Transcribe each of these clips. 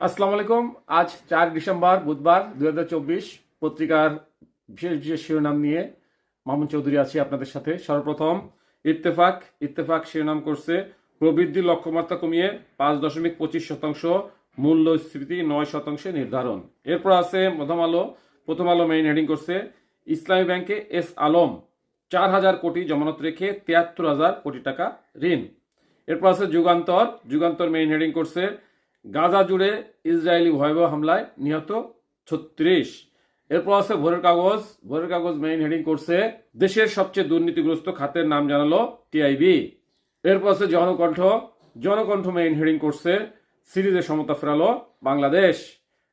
আসসালামু আলাইকুম। আজ চার ডিসেম্বর, বুধবার, দুই পত্রিকার বিশেষ বিশেষ শিরোনাম নিয়ে মামুন চৌধুরী আছি আপনাদের সাথে। সর্বপ্রথম, ইত্তেফাক। ইত্তেফাক শিরোনাম করছে, প্রবৃদ্ধির লক্ষ্যমাত্রা কমিয়ে পাঁচ দশমিক পঁচিশ শতাংশ, মূল্যস্ফীতি নয় শতাংশে নির্ধারণ। এরপর আছে প্রথম আলো। প্রথম আলো মেইন হেডিং করছে, ইসলামী ব্যাংকে এস আলম চার হাজার কোটি জমানত রেখে তিয়াত্তর হাজার কোটি টাকা ঋণ। এরপর আছে যুগান্তর। যুগান্তর মেইন হেডিং করছে গাজা জুড়ে ইসরায়েলি ভয়াবহ হামলায় নিহত ছত্রিশ। এরপর আছে ভোরের কাগজ। ভোরের কাগজ মেইন হেডিং করছে, দেশের সবচেয়ে দুর্নীতিগ্রস্ত খাতের নাম জানালো টিআইবি। এরপর আছে জনকণ্ঠ। জনকণ্ঠ মেইন হেডিং করছে, সিরিজে সমতা ফেরালো বাংলাদেশ।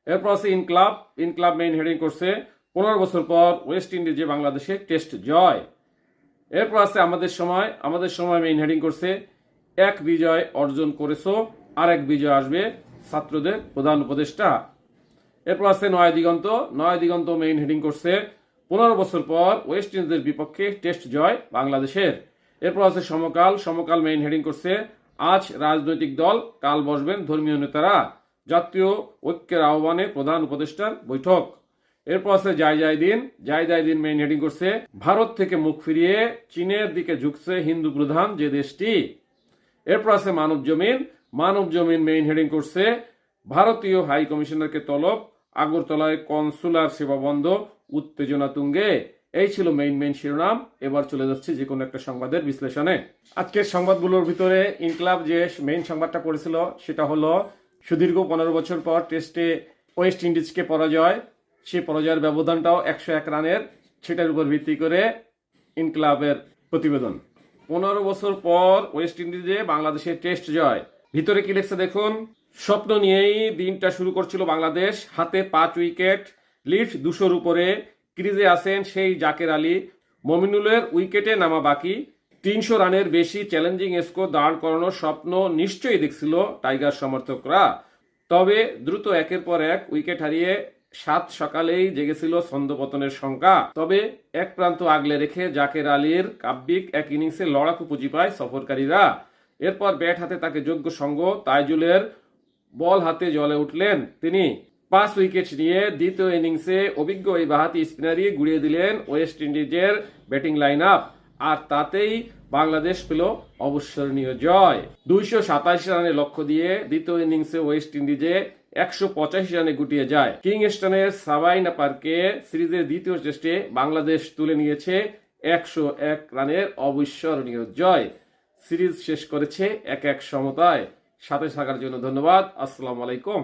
এরপর আছে ইনক্লাব। ইনক্লাব মেইন হেডিং করছে, পনেরো বছর পর ওয়েস্ট ইন্ডিজে বাংলাদেশে টেস্ট জয়। এরপর আছে আমাদের সময়। আমাদের সময় মেইন হেডিং করছে, এক বিজয় অর্জন করেছ আর এক বিজয় আসবে ছাত্রদের প্রধান উপদেষ্টা। এরপর আছে নয় দিগন্ত নয় দিগন্ত মেইন হেডিং করছে পনেরো বছর পর ওয়েস্ট ইন্ডিজের বিপক্ষে টেস্ট জয় বাংলাদেশের। এরপর আছে সমকাল সমকাল মেইন হেডিং করছে আজ রাজনৈতিক দল কাল বসবেন ধর্মীয় নেতারা, জাতীয় ঐক্যের আহ্বানে প্রধান উপদেষ্টার বৈঠক। এরপর আছে যাই যাই দিন যাই যাই দিন মেইন হেডিং করছে ভারত থেকে মুখ ফিরিয়ে চীনের দিকে ঝুঁকছে হিন্দু প্রধান যে দেশটি। এরপর আছে মানব জমিন মানব জমিন মেইন হেডিং করছে। ভারতীয় হাই কমিশনারকে তলব। আগরতলায় কনসুলার সেবা বন্ধ। উত্তেজনা তুঙ্গে। এই ছিল মেইন মেইন শিরোনাম। এবার চলে যাচ্ছে যে কোনো একটা সংবাদের বিশ্লেষণে। আজকের সংবাদগুলোর ভিতরে ইনকলাব যে মেইন সংবাদটা পড়েছিল সেটা হলো, সুদীর্ঘ পনেরো বছর পর টেস্টে ওয়েস্ট ইন্ডিজকে পরাজয়। সেই পরাজয়ের ব্যবধানটাও একশো এক রানের। সেটার উপর ভিত্তি করে ইনকলাবের প্রতিবেদন। পনেরো বছর পর ওয়েস্ট ইন্ডিজে বাংলাদেশের টেস্ট জয়। ভিতরে কি লেখছে দেখুন? স্বপ্ন নিয়েই দিনটা শুরু করছিল বাংলাদেশ। হাতে পাঁচ উইকেট, লিড দুশোর উপরে। ক্রিজে আসেন সেই জাকের আলী। মমিনুলের উইকেটে নামা বাকি। তিনশো রানের বেশি চ্যালেঞ্জিং স্কোর দাঁড় করানোর স্বপ্ন নিশ্চয়ই দেখছিল টাইগার সমর্থকরা। তবে দ্রুত একের পর এক উইকেট হারিয়ে সাত সকালেই জেগেছিল ছন্দপতনের শঙ্কা। তবে এক প্রান্ত আগলে রেখে জাকের আলীর কাব্যিক এক ইনিংসে লড়াকু পুঁজি পায় সফরকারীরা। এরপর ব্যাট হাতে তাকে যোগ্য সঙ্গ তাইজুলের বল হাতে জলে উঠলেন তিনি। পাঁচ উইকেট নিয়ে দ্বিতীয় ইনিংসে অভিজ্ঞ এই বাহাতি স্পিনারই গুড়িয়ে দিলেন ওয়েস্ট ইন্ডিজের ব্যাটিং লাইন আপ আর তাতেই বাংলাদেশ পেল অবসরণীয় জয়। দুইশো সাতাশ রানের লক্ষ্য দিয়ে দ্বিতীয় ইনিংসে ওয়েস্ট ইন্ডিজে একশো পঁচাশি রানে গুটিয়ে যায়। কিংস্টনের সাবাইনা পার্কে সিরিজের দ্বিতীয় টেস্টে বাংলাদেশ তুলে নিয়েছে একশো এক রানের অবিস্মরণীয় জয়। সিরিজ শেষ করেছে এক এক সমতায় সাথে থাকার জন্য ধন্যবাদ। আসসালামু আলাইকুম।